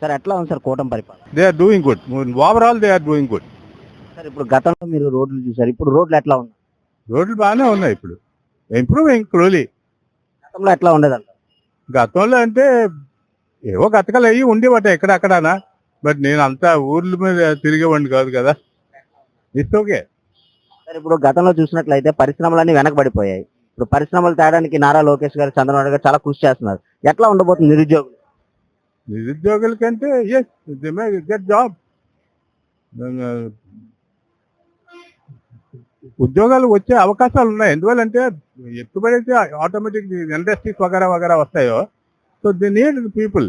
Sir ఎట్లా ఉంది sir కూటమి పరిపాలన? They are doing good overall they are doing good sir ఇప్పుడు గతంలో మీరు రోడ్లు చూసారు ఇప్పుడు రోడ్లు ఎట్లా ఉన్నాయి? రోడ్లు బాగానే ఉన్నాయి ఇప్పుడు. ఇంప్రూవింగ్ క్రోలీ గతంలో ఎట్లా ఉండేదంట? గతంలో అంటే ఏవో గతకలు అయ్యి ఉండేవాట ఎక్కడక్కడానా. బట్ నేను అంతా ఊర్ల మీద తిరిగేవాడిని కాదు కదా. ఇట్స్ ఓకే సార్ ఇప్పుడు గతంలో చూసినట్లయితే పరిశ్రమలన్నీ వెనకబడిపోయాయి. ఇప్పుడు పరిశ్రమలు తేడానికి నారా లోకేష్ గారు చంద్రబాబు గారు చాలా కృషి చేస్తున్నారు. ఎట్లా ఉండబోతుంది నిరుద్యోగులు? నిరుద్యోగుల కంటే yes they may get job. ఉద్యోగాలు వచ్చే అవకాశాలు ఉన్నాయి. ఎందువల్లంటే ఎప్పుడైతే ఆటోమేటిక్ ఇండస్ట్రీస్ వగేరా వగేరా వస్తాయో so they need people.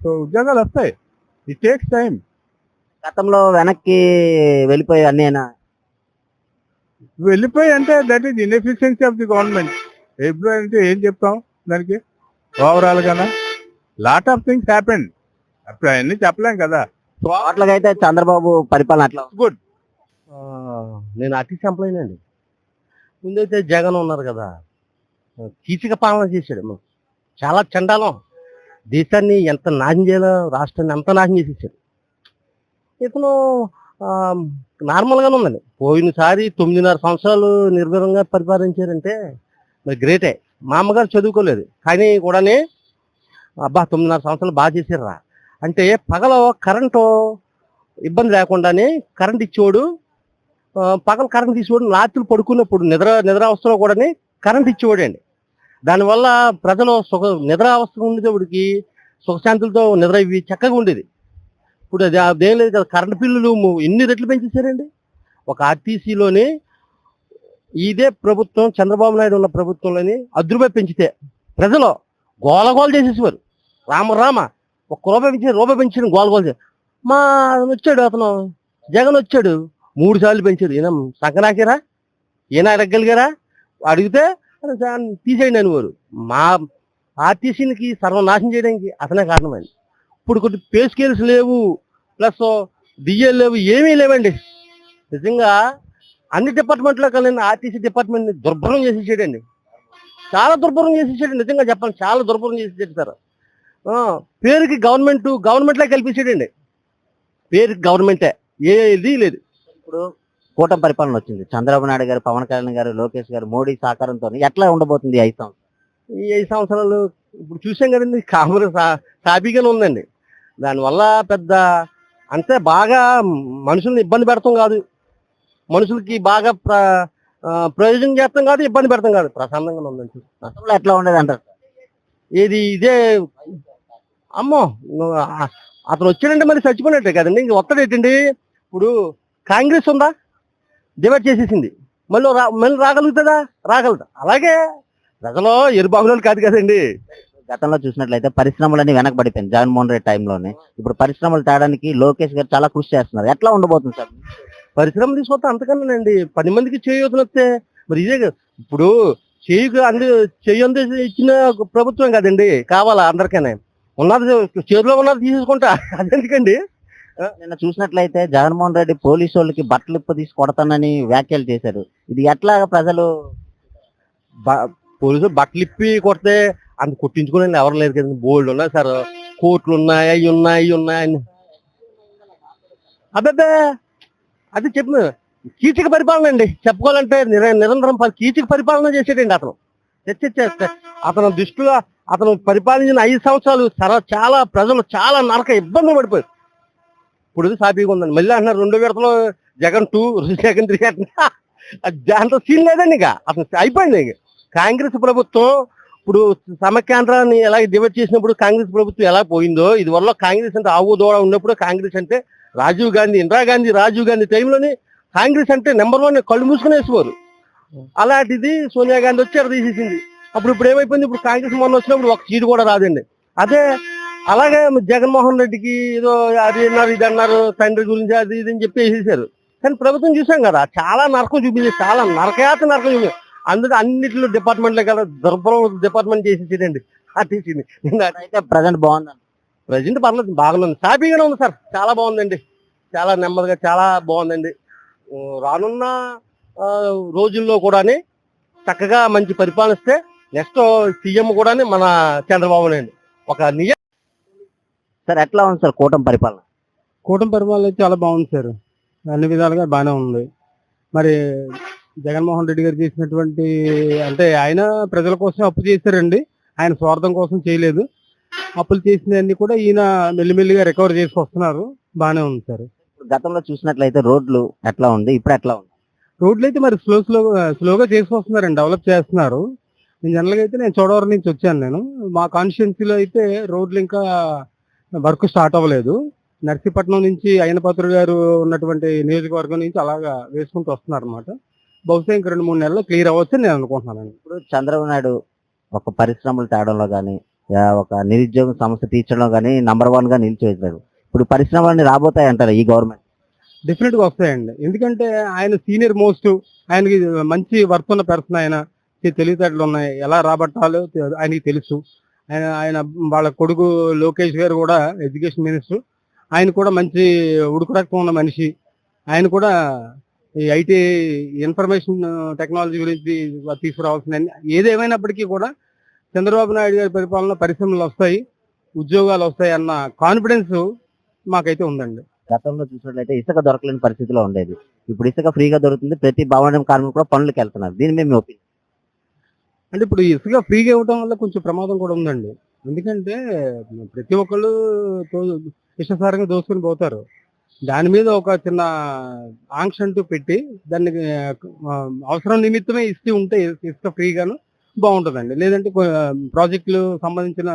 So ఉద్యోగాలు వస్తాయి. ఇట్ టేక్స్ టైం గతంలో వెనక్కి వెళ్ళిపోయి అన్నీనా? వెళ్ళిపోయి అంటే that is inefficiency of the government ఎప్పుడు అంటే ఏం చెప్తాం దానికి? ఓవరాల్ గానా లాట్ ఆఫ్ థింగ్స్ హ్యాపెన్ అప్పుడు అవన్నీ చెప్పలేం కదా. అట్లాగైతే చంద్రబాబు పరిపాలన అట్లా. గుడ్ నేను అతిథి ఎంప్లాయీ అండి ముందైతే జగన్ ఉన్నారు కదా. కీచక పాలన చేశాడు. చాలా చండాలం. దేశాన్ని ఎంత నాశనం చేయాలో రాష్ట్రాన్ని ఎంత నాశనం చేసేసాడు. ఇతను నార్మల్గానే ఉందండి. పోయినసారి తొమ్మిదిన్నర సంవత్సరాలు నిర్భయంగా పరిపాలించారంటే మరి గ్రేటే. మా అమ్మగారు చదువుకోలేదు. కానీ కూడానే అబ్బా తొమ్మిదిన్నర సంవత్సరాలు బాగా చేసిర్రా. అంటే పగల కరెంటు ఇబ్బంది లేకుండానే కరెంట్ ఇచ్చేవాడు పగలు పగల కరెంట్ తీసేవాడు రాత్రులు పడుకున్నప్పుడు నిద్ర నిద్రావస్థలో కూడా కరెంట్ ఇచ్చేవాడు అండి దానివల్ల ప్రజలు సుఖ నిద్రావస్థ ఉండేటప్పటికి సుఖశాంతులతో నిద్ర ఇవి చక్కగా ఉండేది. ఇప్పుడు అది అదేం లేదు కదా కరెంట్ బిల్లులు ఎన్ని రెట్లు పెంచేశారండి? ఒక ఆర్టీసీలోని ఇదే ప్రభుత్వం చంద్రబాబు నాయుడు ఉన్న ప్రభుత్వంలోని అర్ధ పెంచితే ప్రజలు గోలగోలు చేసేసేవారు. రామ రామ. ఒక్క రూపాయి పెంచిన రూపాయి పెంచిన గోలగోల చేసి మా వచ్చాడు అతను. జగన్ వచ్చాడు మూడు సార్లు పెంచాడు. ఈయన సంకనాకిరా ఈయన అడగగలిగారా అడిగితే తీసేయండి అని వారు మా ఆర్టీసీకి సర్వనాశనం చేయడానికి అతనే కారణమైంది ఇప్పుడు కొన్ని పే స్కేల్స్ లేవు. ప్లస్ డిఎల్ లేవు. ఏమీ లేవండి. నిజంగా అన్ని డిపార్ట్మెంట్లో కలిగిన ఆర్టీసీ డిపార్ట్మెంట్ని దుర్భరం చేసేసాడండి. చాలా దుర్భరం చేసేసాడు. నిజంగా చెప్పాలి చాలా దుర్భరం చేసేసాడు సార్. పేరుకి గవర్నమెంట్ గవర్నమెంట్లో కల్పించాడండి పేరుకి గవర్నమెంటే ఏది లేదు. ఇప్పుడు కూటమి పరిపాలన వచ్చింది. చంద్రబాబు నాయుడు గారు పవన్ కళ్యాణ్ గారు లోకేష్ గారు మోడీ సహకారంతో ఎట్లా ఉండబోతుంది ఐదు సంవత్సరాలు? ఈ ఐదు సంవత్సరాలు ఇప్పుడు చూసాం కదండి కాంగ్రెస్ హ్యాపీగానే ఉందండి. దానివల్ల పెద్ద అంతే బాగా మనుషుల్ని ఇబ్బంది పెడతాం కాదు. మనుషులకి బాగా ప్రయోజనం చేస్తాం కాదు ఇబ్బంది పెడతాం కాదు. ప్రశాంతంగా ఉందండి. చూస్తున్నా. గతంలో ఎట్లా ఉండేది అంటారు ఏది ఇదే అమ్మో అతను వచ్చాడంటే మరి చచ్చిపోయినట్టే కదండి. ఇంక వస్తాడు ఏంటండి? ఇప్పుడు కాంగ్రెస్ ఉందా? డివైడ్ చేసేసింది. మళ్ళీ రా మళ్ళీ రాగలుగుతుందా? రాగలుగుతా అలాగే. ప్రజలు ఎరుబాబులు కాదు కదండి. గతంలో చూసినట్లయితే పరిశ్రమలన్నీ వెనకబడిపోయింది జగన్మోహన్ రెడ్డి టైంలోనే. ఇప్పుడు పరిశ్రమలు తేడానికి లోకేష్ గారు చాలా కృషి చేస్తున్నారు. ఎట్లా ఉండబోతుంది సార్? పరిశ్రమ తీసుకొస్తే అంతకన్నానండి. పది మందికి చేయొద్దునొస్తే మరి ఇదే ఇప్పుడు చేయి అందు చెయ్యి ఇచ్చిన ప్రభుత్వం కదండి. కావాలా అందరికైనా? ఉన్నది చేతిలో ఉన్నది తీసేసుకుంటా. అదెందుకండి నిన్న చూసినట్లయితే జగన్మోహన్ రెడ్డి పోలీసు వాళ్ళకి బట్టలు ఇప్ప తీసి కొడతానని వ్యాఖ్యలు చేశారు. ఇది ఎట్లా ప్రజలు పోలీసులు బట్టలు ఇప్పి కొడితే అంత కొట్టించుకునే ఎవరు లేరు కదండి. బోల్డ్ ఉన్నాయి సార్. కోట్లు ఉన్నాయి అవి ఉన్నాయి ఇవి ఉన్నాయి అని. అబ్బే అది చెప్పిన కీచక పరిపాలన అండి. చెప్పుకోవాలంటే నిర- నిరంతరం కీచక పరిపాలన చేసేటండి అతను. తెచ్చి అతను దృష్టిలో అతను పరిపాలించిన ఐదు సంవత్సరాలు చాలా ప్రజలు చాలా నరక ఇబ్బంది పడిపోయారు. ఇప్పుడు సాఫీగా ఉందండి. మళ్ళీ అంటున్నారు రెండో విడతలో జగన్ టూ జగన్ త్రీ అంటున్నా సీన్ లేదండి ఇక. అతను అయిపోయింది ఇక. కాంగ్రెస్ ప్రభుత్వం ఇప్పుడు సమకేంద్రాన్ని ఎలా డివైడ్ చేసినప్పుడు కాంగ్రెస్ ప్రభుత్వం ఎలా పోయిందో ఇది వల్ల కాంగ్రెస్ అంటే ఆవు దూడ ఉన్నప్పుడు కాంగ్రెస్ అంటే రాజీవ్ గాంధీ ఇందిరాగాంధీ రాజీవ్ గాంధీ టైంలోని కాంగ్రెస్ అంటే నెంబర్ వన్ కళ్ళు మూసుకుని అలాంటిది సోనియా గాంధీ వచ్చి అక్కడ తీసేసింది. అప్పుడు ఇప్పుడు ఏమైపోయింది? ఇప్పుడు కాంగ్రెస్ మొన్న వచ్చినప్పుడు ఒక సీటు కూడా రాదండి. అదే అలాగే జగన్మోహన్ రెడ్డికి ఏదో అది అన్నారు ఇది అన్నారు తండ్రి గురించి అది ఇది అని చెప్పి వేసేసారు. కానీ ప్రభుత్వం చూసాం కదా చాలా నరకం చూపించింది చాలా నరకయాత నరకం చూపించింది అందులో అన్నిటిలో డిపార్ట్మెంట్లో కదా దుర్భరం డిపార్ట్మెంట్ చేసేసిందండి ఆర్టీసీని అయితే ప్రజెంట్ బాగుంది ప్రజెంట్ పర్లేదు బాగానే హ్యాపీగానే ఉంది సార్ చాలా బాగుందండి. చాలా నెమ్మదిగా చాలా బాగుందండి. రానున్న రోజుల్లో కూడాని చక్కగా మంచి పరిపాలిస్తే నెక్స్ట్ సీఎం కూడాని మన చంద్రబాబు నాయుడు. ఒక నిజ సార్ ఎట్లా ఉంది సార్ కూటమి పరిపాలన? కూటమి పరిపాలన అయితే చాలా బాగుంది సార్. అన్ని విధాలుగా బాగానే ఉంది. మరి జగన్మోహన్ రెడ్డి గారు చేసినటువంటి అంటే ఆయన ప్రజల కోసం అప్పు చేశారండి. ఆయన స్వార్థం కోసం చేయలేదు. అప్పులు చేసినవన్నీ కూడా ఈయన మెల్లిమెల్లిగా రికవర్ చేసుకొస్తున్నారు బాగానే ఉంది సార్. గతంలో చూసినట్లయితే రోడ్లు ఎట్లా ఉంది? ఇప్పుడు ఎట్లా ఉంది? రోడ్లు అయితే మరి స్లో స్లో స్లోగా చేసుకొస్తున్నారండి డెవలప్ చేస్తున్నారు. నేను జనరల్గా అయితే నేను చోడవరం నుంచి వచ్చాను నేను. మా కాన్స్టిట్యున్సీలో అయితే రోడ్లు ఇంకా వర్క్ స్టార్ట్ అవ్వలేదు. నర్సీపట్నం నుంచి అయ్యనపాత్రుడు గారు ఉన్నటువంటి నియోజకవర్గం నుంచి అలాగా వేసుకుంటూ వస్తున్నారు అనమాట బహుశా ఇంక రెండు మూడు నెలల్లో క్లియర్ అవ్వచ్చు నేను అనుకుంటున్నాను ఇప్పుడు చంద్రబాబు నాయుడు ఒక పరిశ్రమలు తేడంలో కానీ ఒక నిరుద్యోగ సమస్య తీర్చడంలో కానీ నంబర్ వన్గా నిలిచివేశాడు ఇప్పుడు పరిశ్రమలన్నీ రాబోతాయి అంటారు ఈ గవర్నమెంట్ డెఫినెట్గా వస్తాయండి. ఎందుకంటే ఆయన సీనియర్ మోస్ట్ ఆయనకి మంచి వర్క్ ఉన్న పర్సన్ ఆయన. తెలివితేటలు ఉన్నాయి. ఎలా రాబట్టాలో ఆయనకి తెలుసు. ఆయన ఆయన వాళ్ళ కొడుకు లోకేష్ గారు కూడా ఎడ్యుకేషన్ మినిస్టర్. ఆయన కూడా మంచి ఉడుకురక్తం ఉన్న మనిషి. ఆయన కూడా ఈ ఐటీ ఇన్ఫర్మేషన్ టెక్నాలజీ గురించి తీసుకురావాల్సిన ఏదేమైనప్పటికీ కూడా చంద్రబాబు నాయుడు గారి పరిపాలన పరిశ్రమలు వస్తాయి ఉద్యోగాలు వస్తాయి అన్న కాన్ఫిడెన్స్ మాకైతే ఉందండి. గతంలో చూసినట్లయితే ఇసుక దొరకలేని పరిస్థితిలో ఉండేది. ఇప్పుడు ఇసుక ఫ్రీగా దొరుకుతుంది. ప్రతి భవనం కార్మికులు కూడా పనులకు వెళ్తున్నారు. దీని మీద మీ ఒపీనియన్? అంటే ఇప్పుడు ఇసుక ఫ్రీగా ఇవ్వడం వల్ల కొంచెం ప్రమాదం కూడా ఉందండి. ఎందుకంటే ప్రతి ఒక్కళ్ళు ఇష్టసారంగా దోసుకుని పోతారు. దాని మీద ఒక చిన్న ఆంక్ష అంటూ పెట్టి దాన్ని అవసరం నిమిత్తమే ఇస్తూ ఉంటే ఇసుక ఫ్రీగాను బాగుంటుందండి. లేదంటే ప్రాజెక్టులు సంబంధించిన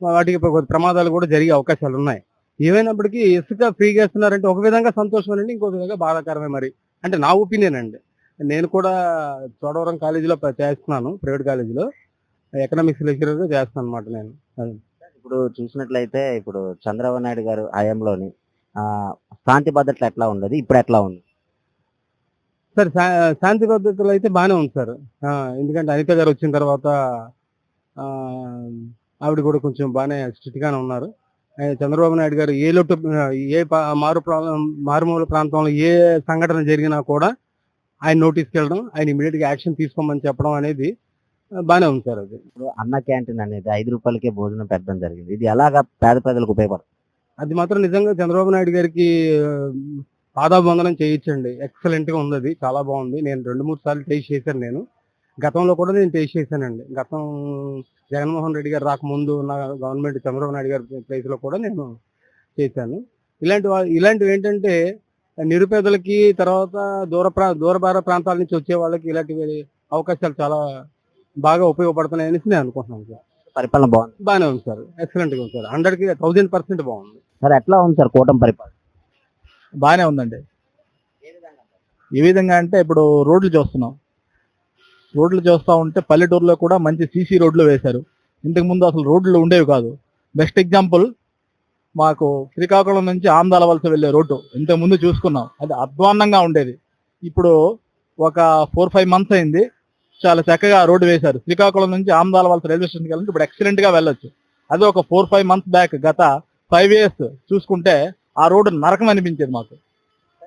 వాటికి ప్రమాదాలు కూడా జరిగే అవకాశాలు ఉన్నాయి. ఏమైనప్పటికీ ఇసుక ఫ్రీగా ఇస్తున్నారంటే ఒక విధంగా సంతోషం అండి ఇంకో విధంగా బాధాకరమే మరి. అంటే నా ఒపీనియన్ అండి. నేను కూడా చోడవరం కాలేజీలో చేస్తున్నాను ప్రైవేట్ కాలేజీలో. ఎకనామిక్స్ లెక్చరర్గా చేస్తున్నాను అనమాట నేను. ఇప్పుడు చూసినట్లయితే ఇప్పుడు చంద్రబాబు నాయుడు గారు హయాంలోని శాంతి భద్రతలు ఎట్లా ఉండదు? ఇప్పుడు ఎట్లా ఉంది? సార్ శాంతి పద్ధతులు అయితే బాగానే ఉంది సార్. ఆ, ఎందుకంటే అనిత గారు వచ్చిన తర్వాత ఆ, ఆవిడ కూడా కొంచెం బాగానే స్ట్రిక్ట్ గానే ఉన్నారు. చంద్రబాబు నాయుడు గారు ఏ లోటు ఏ మారు మారుమూల ప్రాంతంలో ఏ సంఘటన జరిగినా కూడా ఆయన నోటీస్కి వెళ్ళడం ఆయన ఇమీడియట్గా యాక్షన్ తీసుకోమని చెప్పడం అనేది బాగానే ఉంది సార్ అది. ఇప్పుడు అన్న క్యాంటీన్ అనేది ఐదు రూపాయలకే భోజనం పెట్టడం జరిగింది. ఇది ఎలాగా పేద ప్రజలకు ఉపయోగపడుతుంది? అది మాత్రం నిజంగా చంద్రబాబు నాయుడు గారికి ఆ, పాదాబంధనం చేయించండి. ఎక్సలెంట్గా ఉంది అది. చాలా బాగుంది. నేను రెండు మూడు సార్లు టేస్ట్ చేశాను నేను. గతంలో కూడా నేను టేస్ట్ చేశానండి. గతం జగన్మోహన్ రెడ్డి గారు రాకముందు నా గవర్నమెంట్ చంద్రబాబు నాయుడు గారి ప్లేస్లో కూడా నేను చేశాను. ఇలాంటి ఇలాంటివి ఏంటంటే నిరుపేదలకి తర్వాత దూర ప్రా దూరభార ప్రాంతాల నుంచి వచ్చే వాళ్ళకి ఇలాంటివి అవకాశాలు చాలా బాగా ఉపయోగపడుతున్నాయి అనేసి నేను అనుకుంటున్నాను సార్. పరిపాలన బాగుంది. బాగానే ఉంది సార్. ఎక్సలెంట్గా ఉంది సార్. హండ్రెడ్కి థౌసండ్ పర్సెంట్ బాగుంది. సార్ ఎట్లా ఉంది సార్ కూటమి పరిపాలన? బాగానే ఉందండి. ఏ విధంగా అంటే ఇప్పుడు రోడ్లు చూస్తున్నాం. రోడ్లు చూస్తా ఉంటే పల్లెటూరులో కూడా మంచి సీసీ రోడ్లు వేశారు. ఇంతకు ముందు అసలు రోడ్లు ఉండేవి కాదు. బెస్ట్ ఎగ్జాంపుల్ మాకు శ్రీకాకుళం నుంచి ఆందాల వలస వెళ్ళే రోడ్డు ఇంతకు ముందు చూసుకున్నాం. అది అధ్వాన్నంగా ఉండేది. ఇప్పుడు ఒక ఫోర్ ఫైవ్ మంత్స్ అయింది. చాలా చక్కగా రోడ్డు వేశారు. శ్రీకాకుళం నుంచి ఆందాల వలస రైల్వే స్టేషన్కి వెళ్ళి ఇప్పుడు ఎక్సలెంట్గా వెళ్ళొచ్చు. అది ఒక ఫోర్ ఫైవ్ మంత్స్ బ్యాక్ గత ఫైవ్ ఇయర్స్ చూసుకుంటే ఆ రోడ్డు నరకం అనిపించేది మాకు.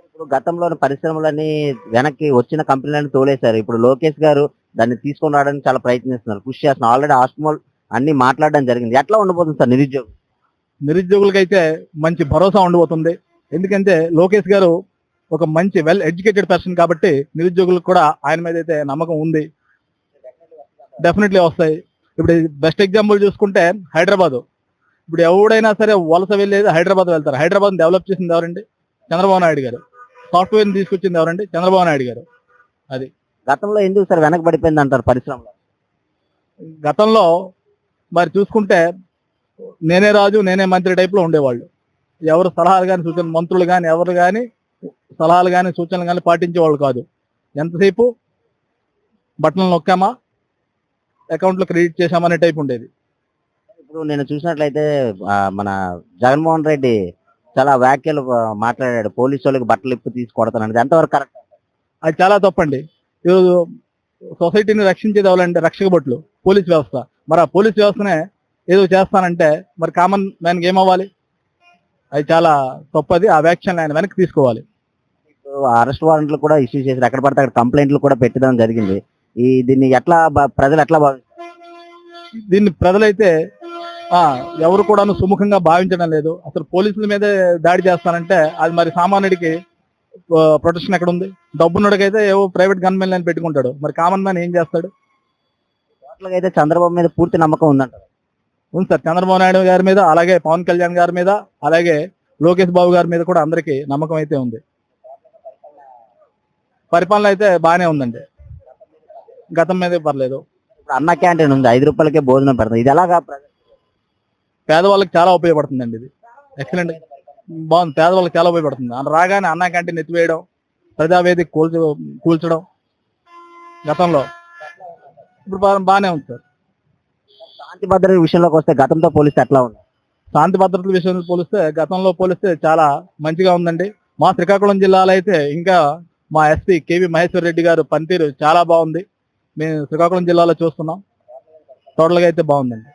ఇప్పుడు గతంలో పరిశ్రమలన్నీ వెనక్కి వచ్చిన కంపెనీలను తోలేశారు. ఇప్పుడు లోకేష్ గారు దాన్ని తీసుకొని రావడానికి చాలా ప్రయత్నిస్తున్నారు. కృషి చేస్తున్నారు. ఆల్రెడీ ఆస్మోల్ అన్ని మాట్లాడడం జరిగింది. ఎట్లా ఉండబోతుంది సార్ నిరుద్యోగం? నిరుద్యోగులకైతే మంచి భరోసా ఉండబోతుంది. ఎందుకంటే లోకేష్ గారు ఒక మంచి వెల్ ఎడ్యుకేటెడ్ పర్సన్ కాబట్టి నిరుద్యోగులకు కూడా ఆయన మీద అయితే నమ్మకం ఉంది. డెఫినెట్లీ వస్తాయి. ఇప్పుడు బెస్ట్ ఎగ్జాంపుల్ చూసుకుంటే హైదరాబాద్. ఇప్పుడు ఎవడైనా సరే వలస వెళ్ళేది హైదరాబాద్ వెళ్తారు. హైదరాబాద్ డెవలప్ చేసింది ఎవరండి? చంద్రబాబు నాయుడు గారు. సాఫ్ట్వేర్ తీసుకొచ్చింది ఎవరండి? చంద్రబాబు నాయుడు గారు. గతంలో ఎందుకు సార్ వెనక పడిపోయింది అంటారు పరిశ్రమలో? గతంలో మరి చూసుకుంటే నేనే రాజు నేనే మంత్రి టైప్లో ఉండేవాళ్ళు. ఎవరు సలహాలు కానీ సూచనలు మంత్రులు కానీ ఎవరు కానీ సలహాలు కానీ సూచనలు కానీ పాటించేవాళ్ళు కాదు. ఎంతసేపు బట్టలు నొక్కామా అకౌంట్లో క్రెడిట్ చేశామనే టైప్ ఉండేది. ఇప్పుడు నేను చూసినట్లయితే మన జగన్మోహన్ రెడ్డి చాలా వ్యాఖ్యలు మాట్లాడాడు. పోలీసు వాళ్ళకి బట్టలు ఇప్పు తీసి కొడతానని ఎంతవరకు కరెక్ట్? అది చాలా తప్పండి. ఈరోజు సొసైటీని రక్షించేది ఎవరంటే రక్షక భటులు పోలీస్ వ్యవస్థ. మరి ఆ పోలీస్ వ్యవస్థనే ఏదో చేస్తానంటే మరి కామన్ మ్యాన్కి ఏమవ్వాలి? అది చాలా తప్పది. ఆ వ్యాఖ్యలను ఆయన వెనక్కి తీసుకోవాలి. అరెస్ట్ వారెంట్లు కూడా ఇష్యూ చేశారు. ఎక్కడ పడితే అక్కడ కంప్లైంట్లు కూడా పెట్టడం జరిగింది. ఈ దీన్ని ఎట్లా ప్రజలు ఎట్లా దీన్ని ప్రజలైతే ఆ ఎవరు కూడాను సుముఖంగా భావించడం లేదు. అసలు పోలీసుల మీదే దాడి చేస్తానంటే అది మరి సామాన్యుడికి ప్రొటెక్షన్ ఎక్కడ ఉంది డబ్బున్నడికైతే ఏవో ప్రైవేట్ గన్మెన్ అని పెట్టుకుంటాడు. మరి కామన్ మ్యాన్ ఏం చేస్తాడు? అయితే చంద్రబాబు మీద పూర్తి నమ్మకం ఉందంటారు. ఉంది సార్ చంద్రబాబు నాయుడు గారి మీద అలాగే పవన్ కళ్యాణ్ గారి మీద అలాగే లోకేష్ బాబు గారి మీద కూడా అందరికీ నమ్మకం అయితే ఉంది. పరిపాలన అయితే బాగానే ఉందండి. గతం మీద పర్లేదు. అన్న క్యాంటీన్ ఉంది ఐదు రూపాయలకే భోజనం పెడతాం ఇది ఎలాగా పేదవాళ్ళకి చాలా ఉపయోగపడుతుందండి ఇది. ఎక్సలెంట్ బాగుంది. పేదవాళ్ళకి చాలా ఉపయోగపడుతుంది. రాగానే అన్న క్యాంటీన్ ఎత్తివేయడం ప్రజావేదిక కూల్చ కూల్చడం గతంలో. ఇప్పుడు బాగానే ఉంది సార్. శాంతి భద్రత విషయంలోకి వస్తే గతంతో పోలిస్తే ఎట్లా ఉంది? శాంతి భద్రతల విషయంలో పోలిస్తే గతంలో పోలిస్తే చాలా మంచిగా ఉందండి. మా శ్రీకాకుళం జిల్లాలో అయితే ఇంకా మా ఎస్పీ కేవీ మహేశ్వర్ రెడ్డి గారు పనితీరు చాలా బాగుంది. మేము శ్రీకాకుళం జిల్లాలో చూస్తున్నాం. టోటల్గా అయితే బాగుందండి.